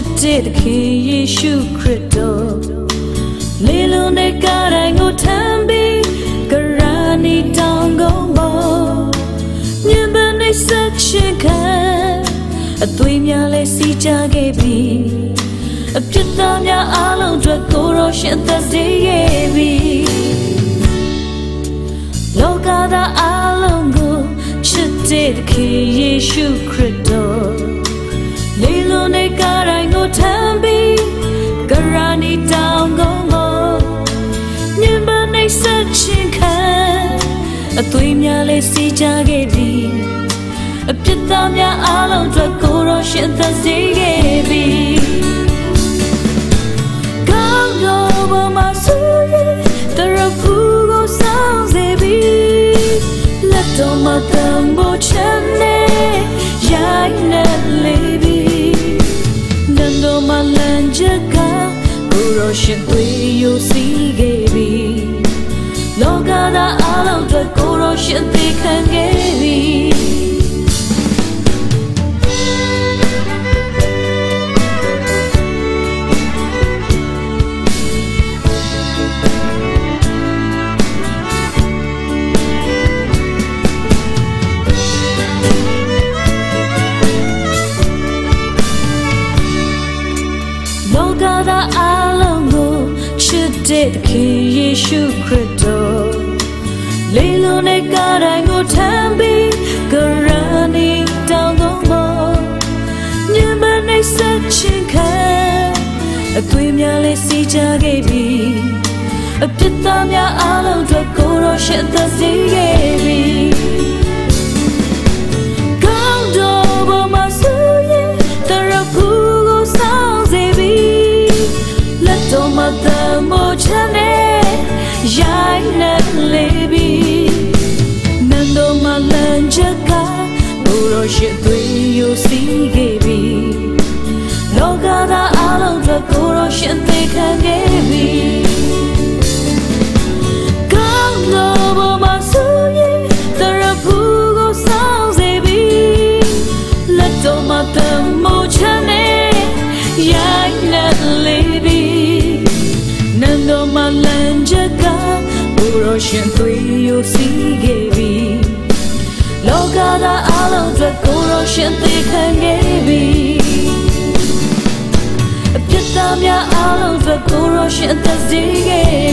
စ်တဲ့ခင်ယေရှုခရစ်တော်လေလုံးနဲ့ကားတိုင်းကိုထမ်းပြီးကရာနီတောင်ကုန်ပေါ်ညံပန်းနေဆက်ချင်ခံအသွေးများလဲစီးကြခဲ့ပြီအပြစ်သားများအလုံးအတွက်ကိုရောရှင်သက်စေခဲ့ပြီလောကသားအလုံးကိုချစ်တဲ့ခင်ယေရှုခရစ်တော် ရာနီတောင်ကုန်ပေါ်ညင်ပနေဆက်ချင်းခံအသွေးများလေးစီးကြခဲ့ပြီအပြစ်သားများအလုံးအတွက်ကိုရောရှင်သက်စေခဲ့ပြီကောင်းတော်ဘမဆူရဲ့တရဖူကိုစောင်းစေပြီလက်တော်မတ ကိုရောရှင် တဲ့ခင်ယေရှုခရစ်တော်လေလုံးနဲ့ကားတိုင်းကိုထမ်းပြီးကရနီတောင်ကုန်ပေါ်ညမနေဆက်ချင်ခံအသွေးများလေးစီးကြခဲ့ပြီအပြစ်သားများအလုံးအတွက်ကိုရောရှင်သက်စေခဲ့ပြီ ရရှိသွေးယူစီခဲ့ပြီလောကသားအလုံးအတွက်ကိုရရှိသိခံခဲ့ပြီကောင်းလို့ဘမဆူရဲ့တရဖူကိုစောင်းစေပြီလက်တော်မတမို့ချမ်းနေရိုင်းနေလေပြီနန္ဒမလန်ချက်ကဘိုးရရှင်သွေးယူစီခဲ့ပြီ လောကသားအလုံးအတွက်ကိုရရှင်သိခံခဲ့ပြီအပြစ်သားများအလုံးအတွက်ကိုရရှင်သက်စေခဲ့ပြီ